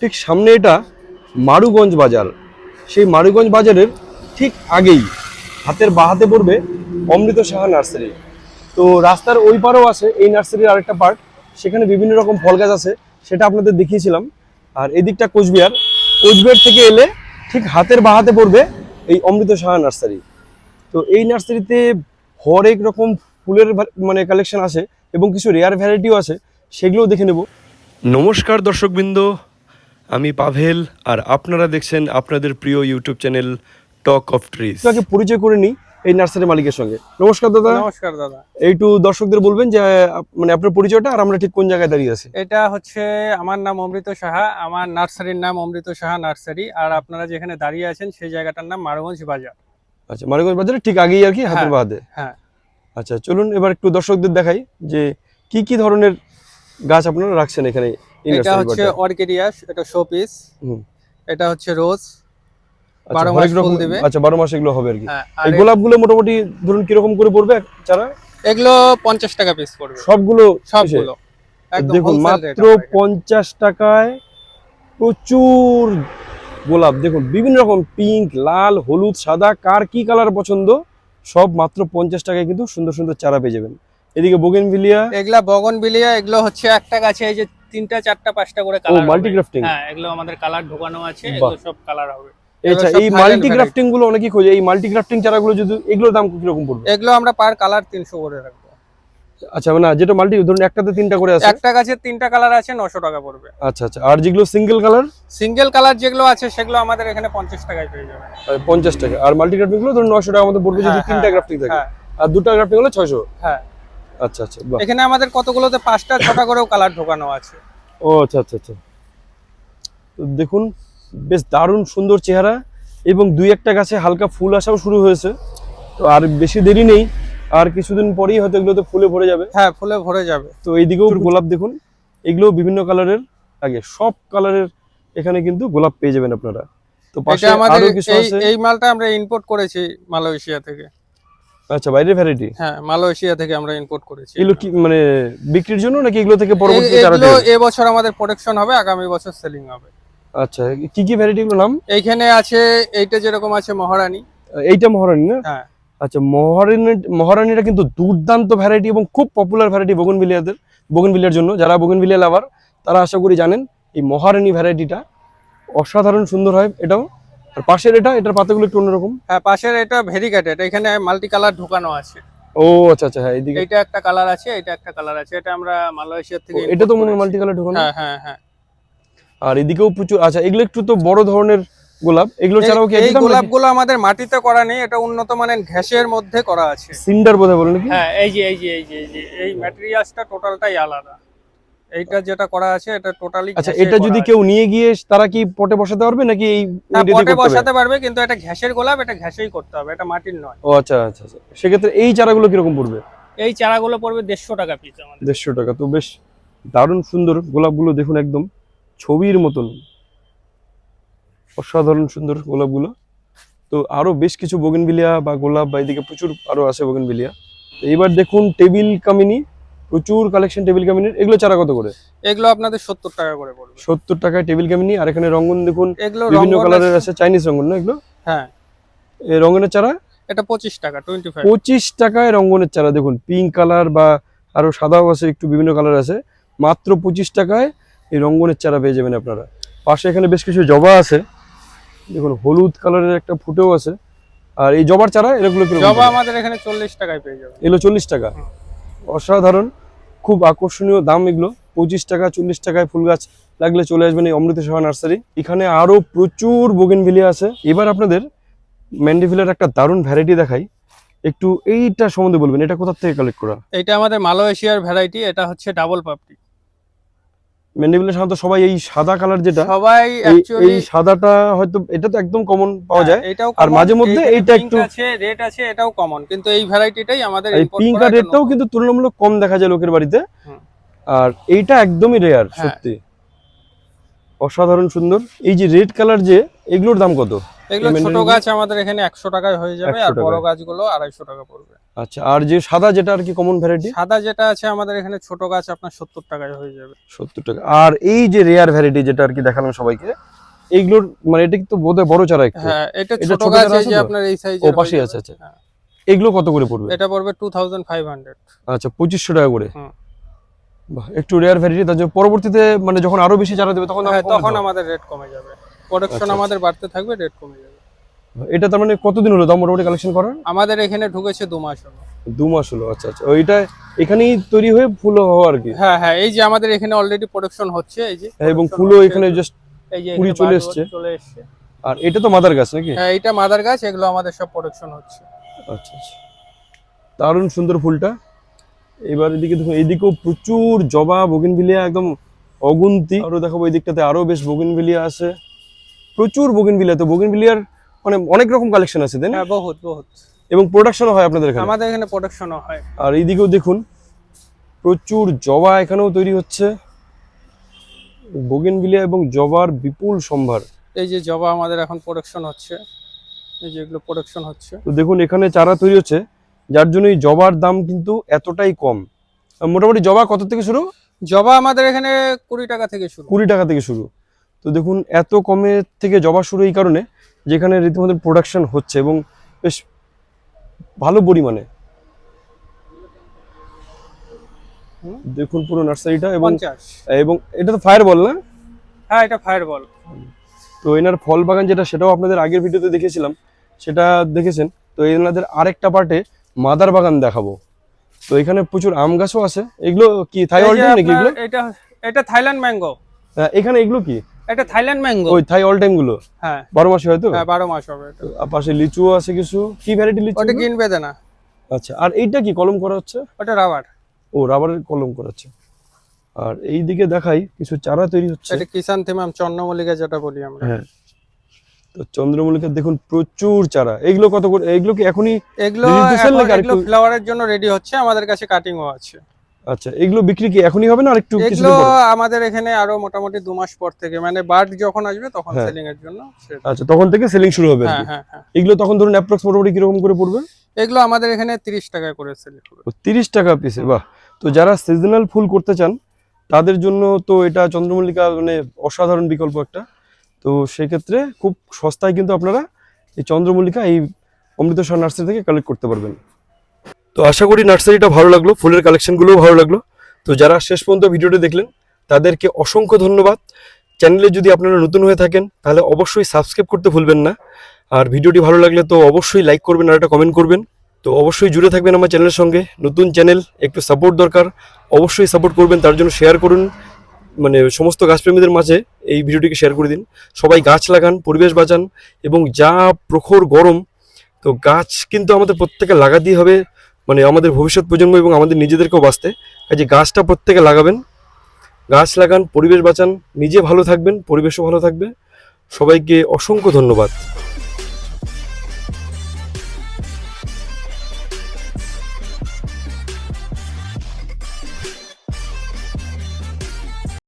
ঠিক সামনে এটা মারুগঞ্জ বাজার। সেই মারুগঞ্জ বাজারের ঠিক আগেই হাতের বাহাতে পড়বে অমৃত সাহা নার্সারি। তো রাস্তার ওই পারেও আছে, এই নার্সারির আরেকটা পার্ট। সেখানে বিভিন্ন রকম ফল গাছ আছে, সেটা আপনাদের দেখিয়েছিলাম। আর এদিকটা কোচবিহার। কোচবিহার থেকে এলে ঠিক হাতের বাহাতে পড়বে এই অমৃত সাহা নার্সারি। তো এই নার্সারিতে হরেক রকম ফুলের মানে কালেকশন আছে এবং কিছু রেয়ার ভ্যারাইটিও আছে, সেগুলোও দেখে নেব। নমস্কার দর্শকবৃন্দ আমি পাভেল আর আপনারা দেখছেন আপনাদের প্রিয় YouTube channel talk of trees. আগে পরিচয় করে নিই এই নার্সারি মালিকের সঙ্গে। নমস্কার দাদা। নমস্কার দাদা। একটু দর্শকদের বলবেন যে মানে আপনার পরিচয়টা আর আমরা ঠিক কোন জায়গায় দাঁড়িয়ে আছি? এটা হচ্ছে আমার নাম অমৃত সাহা আমার নার্সারির নাম অমৃত সাহা নার্সারি আর আপনারা যেখানে দাঁড়িয়ে আছেন সেই জায়গাটার নাম মারগঞ্জ বাজার। আচ্ছা মারগঞ্জ বাজারে ঠিক আগেই আর কি হাতের হ্যাঁ, হ্যাঁ। আচ্ছা চলুন এবার একটু দর্শকদের দেখাই যে কি কি ধরনের গাছ আপনারা রাখছেন এখানে এটা হচ্ছে? অর্কিডিয়াস এটা শো পিস এটা হচ্ছে রোজ বারো হরেক মাস ফুল দেবে। আচ্ছা বারো মাস এগুলো হবে আর কি। হ্যাঁ এই গোলাপগুলো মোটামুটি ধরুন কীরকম করে পড়বে চারা? এগুলো পঞ্চাশ টাকা পিস পড়বে। সবগুলো সবগুলো। দেখুন মাত্র পঞ্চাশ টাকায় প্রচুর গোলাপ। দেখুন বিভিন্ন রকম পিঙ্ক লাল হলুদ সাদা কার কি কালার পছন্দ সব মাত্র পঞ্চাশ টাকায় কিন্তু সুন্দর সুন্দর চারা পেয়ে যাবেন। এদিকে বোগেনভিলিয়া। এগুলা বগন বিলিয়া এগুলো হচ্ছে একটা গাছে এই যে তিনটা চারটা পাঁচটা করে কালার মাল্টি গ্রাফটিং হ্যাঁ এগুলো আমাদের কালার ঢোকানো আছে এগুলো সব কালার হবে। আচ্ছা এই মাল্টি গ্রাফটিংগুলো অনেকেই খোঁজে এই মাল্টি গ্রাফটিং চারাগুলো যদি এগুলোর দাম কীরকম পড়বে? এগুলো আমরা পার কালার তিনশো করে রাখব। আচ্ছা মানে যেটা মাল্টি ধরুন একটাতে তিনটা করে আছে? একটা গাছের তিনটা কালার আছে নশো টাকা পড়বে। আচ্ছা আচ্ছা আর যেগুলো সিঙ্গেল কালার সিঙ্গেল কালার যেগুলো আছে সেগুলো আমাদের এখানে পঞ্চাশ টাকায় পেয়ে যাবে। পঞ্চাশ টাকা। আর মাল্টি গ্রাফটিংগুলো ধরুন নশো টাকা মতো পড়বে যদি হ্যাঁ, তিনটা হ্যাঁ, গ্রাফটিং থাকে। হ্যাঁ। আর দুটা গ্রাফটিং হলে ছয়শো। হ্যাঁ। আচ্ছা আচ্ছা এখানে আমাদের কতগুলোতে পাঁচটা ছটা করেও কালার ঢোকানো আছে। ও আচ্ছা আচ্ছা আচ্ছা। তো দেখুন বেশ দারুণ সুন্দর চেহারা এবং দুই একটা গাছে হালকা ফুল আসাও শুরু হয়েছে। তো আর বেশি দেরি নেই আর কিছুদিন পরেই হয়তো এগুলোতে ফুলে ভরে যাবে। হ্যাঁ ফুলে ভরে যাবে। তো এইদিকেও গোলাপ দেখুন এগুলো বিভিন্ন কালারের আগে সব কালারের এখানে কিন্তু গোলাপ পেয়ে যাবেন আপনারা। তো পাশে আমাদের এই মালটা আমরা ইম্পোর্ট করেছি মালয়েশিয়া থেকে। আচ্ছা বাইরের ভ্যারাইটি হ্যাঁ মালয়েশিয়া থেকে আমরা ইম্পোর্ট করেছি। এগুলো কি মানে বিক্রির জন্য নাকি এগুলো থেকে পরবর্তী এ- চারা এগুলো এবছর আমাদের প্রোডাকশন হবে আগামী বছর সেলিং হবে। আচ্ছা কি কি ভ্যারাইটি নাম? এইখানে আছে এইটা যেরকম আছে মহারানী। এইটা মহারানী না? হ্যাঁ। আচ্ছা মহারানী মহারানীটা কিন্তু দুর্দান্ত ভ্যারাইটি এবং খুব পপুলার ভ্যারাইটি বগনভিলিয়াদের বগনভিলিয়ার জন্য। যারা বগনভিলিয়া লাভার তারা আশা করি জানেন এই মহারানী ভ্যারাইটিটা অসাধারণ সুন্দর হয়। এটাও আর পাশের এটা? এটার পাতাগুলো একটু অন্যরকম? হ্যাঁ পাশের এটা ভেরিগেটেড এখানে মাল্টি কালার ঢোকানো আছে। ও আচ্ছা আচ্ছা হ্যাঁ এইদিকে। এইটা একটা কালার আছে এটা একটা কালার আছে। এটা আমরা মালয়েশিয়া থেকে এটা তো মনে। মাল্টি কালার ঢোকানো? হ্যাঁ হ্যাঁ হ্যাঁ। আর এদিকেও প্রচুর আচ্ছা এগুলো একটু তো বড় ধরনের গোলাপ। এগুলো ছাড়াও কি এই- গোলাপগুলো আমাদের মাটিতে করা নেই এটা উন্নত মানের ঘ্যাসের মধ্যে করা আছে। সিন্ডার বোধহয় বলে নাকি? হ্যাঁ এই যে এই যে এই যে এই ম্যাটেরিয়ালসটা টোটালটাই আলাদা। এইটা যেটা করা আছে এটা টোটালি আচ্ছা এটা যদি কেউ নিয়ে গিয়ে তারা কি পটে বসাতে পারবে নাকি এই পটে বসাতে পারবে কিন্তু এটা ঘ্যাসের গোলাপ এটা ঘ্যাসেই করতে হবে এটা মাটির নয়। ও আচ্ছা আচ্ছা আচ্ছা। সেক্ষেত্রে এই চারাগুলো কীরকম পড়বে? এই চারাগুলো পড়বে দেড়শো টাকা পিস আমাদের। দেড়শো টাকা তো বেশ দারুণ সুন্দর গোলাপগুলো দেখুন একদম ছবির মতন। অসাধারণ সুন্দর গোলাপগুলো। তো আরও বেশ কিছু বগেনভিলিয়া বা গোলাপ বা এদিকে প্রচুর আরও আছে বগেনভিলিয়া। তো এবার দেখুন টেবিল কামিনী। প্রচুর কালেকশন টেবিল কামিনীর এগুলো চারা কত করে? এগুলো আপনাদের সত্তর টাকা করে পড়বে। সত্তর টাকায় টেবিল কামিনী আর এখানে রঙ্গন দেখুন এগুলো বিভিন্ন কালারের আছে- চাইনিজ রঙ্গন না এগুলো? হ্যাঁ। এই রঙ্গনের চারা? এটা পঁচিশ টাকা টোয়েন্টি ফাইভ পঁচিশ টাকায় রঙ্গনের চারা দেখুন পিঙ্ক কালার বা আরও সাদাও আছে একটু বিভিন্ন কালার আছে। মাত্র পঁচিশ টাকায় এই রঙ্গনের চারা পেয়ে যাবেন আপনারা। পাশে এখানে বেশ কিছু জবা আছে। দেখুন হলুদ কালারের একটা ফুটেও আছে। আর এই জবার চারা এগুলো জবা আমাদের এখানে চল্লিশ টাকায় পেয়ে যাবে এগুলো চল্লিশ টাকা। অসাধারণ। খুব আকর্ষণীয় দাম এগুলো। পঁচিশ টাকা, চল্লিশ টাকায় ফুল গাছ লাগলে চলে আসবেন এই অমৃত নার্সারি। এখানে আরও প্রচুর বোগেনভিলিয়া আছে। এবার আপনাদের ম্যান্ডিভিলার একটা দারুণ ভ্যারাইটি দেখাই। একটু এইটা সম্বন্ধে বলবেন, এটা কোথা থেকে কালেক্ট করা? এটা আমাদের মালয়েশিয়ার ভ্যারাইটি এটা হচ্ছে ডাবল পাপড়ি ম্যান্ডিভিলা সাধারণত সবাই এই সাদা কালার যেটা সবাই এই- সাদাটা হয়তো এটা তো একদম কমন পাওয়া যায়। এটাও আর মাঝে মধ্যে এইটা একটু- আছে রেড আছে এটাও কমন কিন্তু এই ভ্যারাইটিটাই আমাদের এই পিঙ্ক আর রেডটাও কিন্তু তুলনামূলক কম দেখা যায় লোকের বাড়িতে। আর এইটা একদমই রেয়ার হ্যাঁ। সত্যি। অসাধারণ সুন্দর। এই যে রেড কালার যে এগুলোর দাম কত? এগুলো ছোট গাছ আমাদের এখানে একশো টাকায় হয়ে যাবে আর বড় গাছগুলো আড়াইশো টাকা পড়বে। আচ্ছা আর যে সাদা যেটা আর কি কমন ভ্যারাইটি সাদা যেটা আছে আমাদের এখানে ছোট গাছ আপনার সত্তর টাকায় হয়ে যাবে। সত্তর টাকা। আর এই যে রেয়ার ভ্যারাইটি যেটা আর কি দেখালাম সবাইকে এইগুলোর মানে এটা কিন্তু বোধহয় বড় চারা একটু। হ্যাঁ এটা এটা ছোট ছোট গাছ এই যে আপনার এই ও আছে আচ্ছা। এগুলো কত করে পড়বে? এটা পড়বে টু থাউজেন্ড ফাইভ হান্ড্রেড আচ্ছা পঁচিশশো টাকা করে? বাহ একটু রেয়ার ভ্যারাইটি তার পরবর্তীতে মানে যখন আরও বেশি চারা দেবে তখন হ্যাঁ তখন আমাদের রেট কমে যাবে। প্রোডাকশন আচ্ছা, আমাদের বাড়তে থাকবে রেট কমে যাবে। এটা তার মানে কতদিন হলো? দাম মোটামুটি কালেকশন করার? আমাদের এখানে ঢুকেছে দু মাস হলো। দু মাস হলো আচ্ছা আচ্ছা। ওইটা এখানেই তৈরি হয়ে ফুল হওয়া আর কি? হ্যাঁ হ্যাঁ এই যে আমাদের এখানে অলরেডি প্রোডাকশন হচ্ছে এই যে হ্যাঁ, এবং ফুলও এখানে জাস্ট এই যে এখানে চলে এসছে। চলে এসছে। আর এটা তো মাদার গাছ নাকি? হ্যাঁ এটা মাদার গাছ এগুলো আমাদের সব প্রোডাকশন হচ্ছে। আচ্ছা আচ্ছা। দারুণ সুন্দর ফুলটা। এবার এদিকে দেখুন এদিকেও প্রচুর জবা বগিনভিলিয়া একদম অগুন্তি। আরও দেখাবো এই দিকটাতে আরও বেশ বগিনভিলিয়া আছে। প্রচুর বগিনভিলিয়া তো বগিনভিলিয়ার মানে অনেক রকম কালেকশন আছে তাই না? হ্যাঁ বহুত বহুত। এবং প্রোডাকশনও হয় আপনাদের এখানে? আমাদের এখানে প্রোডাকশনও হয়। আর এইদিকেও দেখুন প্রচুর জবা এখানেও তৈরি হচ্ছে। বগিনভিলিয়া এবং জবার বিপুল সম্ভার। এই যে জবা আমাদের এখন প্রোডাকশন হচ্ছে এই যে এগুলো প্রোডাকশন হচ্ছে। তো দেখুন এখানে চারা তৈরি হচ্ছে যার জন্য এই জবার দাম কিন্তু এতটাই কম। মোটামুটি জবা কত থেকে শুরু? জবা আমাদের এখানে কুড়ি টাকা থেকে শুরু। কুড়ি টাকা থেকে শুরু। তো দেখুন এত কমে থেকে জবা শুরু এই কারণে যেখানে রীতিমতো প্রোডাকশন হচ্ছে এবং বেশ ভালো পরিমাণে। দেখুন পুরো নার্সারিটা এবং এবং এটা তো ফায়ার বল না? হ্যাঁ এটা ফায়ার বল তো এনার ফল বাগান যেটা সেটাও আপনাদের আগের ভিডিওতে দেখেছিলাম। সেটা দেখেছেন? তো এনাদের আরেকটা পার্টে মাদার বাগান দেখাবো। তো এখানে প্রচুর আম গাছও আছে। এগুলো কি থাই অল নাকি এগুলো? এটা এটা থাইল্যান্ড ম্যাঙ্গো হ্যাঁ, এখানে এগুলো কি? এটা থাইল্যান্ড ম্যাঙ্গো। ওই থাই অল টাইমগুলো? হ্যাঁ। বারো মাসে হয়তো হ্যাঁ বারো মাস হবে এটা। আর পাশে লিচুও আছে কিছু। কি ভ্যারাইটি লিচু ওটা এগুলো? গিন বেদে আচ্ছা আর এইটা কি কলম করা হচ্ছে? ওটা রাবার। ও রাবারের কলম করা হচ্ছে। আর এই দিকে দেখাই কিছু চারা তৈরি হচ্ছে। এটা কিষান থিমাম চন্দ্রমল্লিকা যেটা বলি আমরা। হ্যাঁ। তো চন্দ্রমল্লিকার দেখুন প্রচুর চারা। এগুলো কত করে? এগুলো কি এখনই এগুলো ফ্লাওয়ারের জন্য রেডি হচ্ছে। আমাদের কাছে কাটিংও আছে। আচ্ছা এগুলো বিক্রি কি এখনই হবে না আর একটু এগুলো আমাদের এখানে আরও মোটামুটি দু মাস পর থেকে মানে বার্ড যখন আসবে তখন হ্যাঁ। সেলিং এর জন্য আচ্ছা তখন থেকে সেলিং শুরু হবে হ্যাঁ হ্যাঁ হ্যাঁ। এগুলো তখন ধরুন অ্যাপ্রক্স মোটামুটি কীরকম করে পড়বে? এগুলো আমাদের এখানে তিরিশ টাকায় করে সেল তিরিশ টাকা পিসে বাহ। তো যারা সিজনাল ফুল করতে চান তাদের জন্য তো এটা চন্দ্রমল্লিকা মানে অসাধারণ বিকল্প একটা। তো সেক্ষেত্রে খুব সস্তায় কিন্তু আপনারা এই চন্দ্রমল্লিকা এই অমৃতসর নার্সারি থেকে কালেক্ট করতে পারবেন। তো আশা করি নার্সারিটা ভালো লাগল, ফুলের কালেকশনগুলোও ভালো লাগল। তো যারা শেষ পর্যন্ত ভিডিওটি দেখলেন, তাদেরকে অসংখ্য ধন্যবাদ। চ্যানেলে যদি আপনারা নতুন হয়ে থাকেন, তাহলে অবশ্যই সাবস্ক্রাইব করতে ভুলবেন না। আর ভিডিওটি ভালো লাগলে তো অবশ্যই লাইক করবেন আর একটা কমেন্ট করবেন। তো অবশ্যই জুড়ে থাকবেন আমার চ্যানেলের সঙ্গে। নতুন চ্যানেল, একটু সাপোর্ট দরকার। অবশ্যই সাপোর্ট করবেন, তার জন্য শেয়ার করুন। মানে সমস্ত গাছপ্রেমীদের মাঝে এই ভিডিওটিকে শেয়ার করে দিন। সবাই গাছ লাগান, পরিবেশ বাঁচান এবং যা প্রখর গরম, তো গাছ কিন্তু আমাদের প্রত্যেকে লাগাতেই হবে। মানে আমাদের ভবিষ্যৎ প্রজন্ম এবং আমাদের নিজেদেরকেও বাঁচতে। কাজে গাছটা প্রত্যেকে লাগাবেন। গাছ লাগান, পরিবেশ বাঁচান, নিজে ভালো থাকবেন, পরিবেশও ভালো থাকবে। সবাইকে অসংখ্য ধন্যবাদ।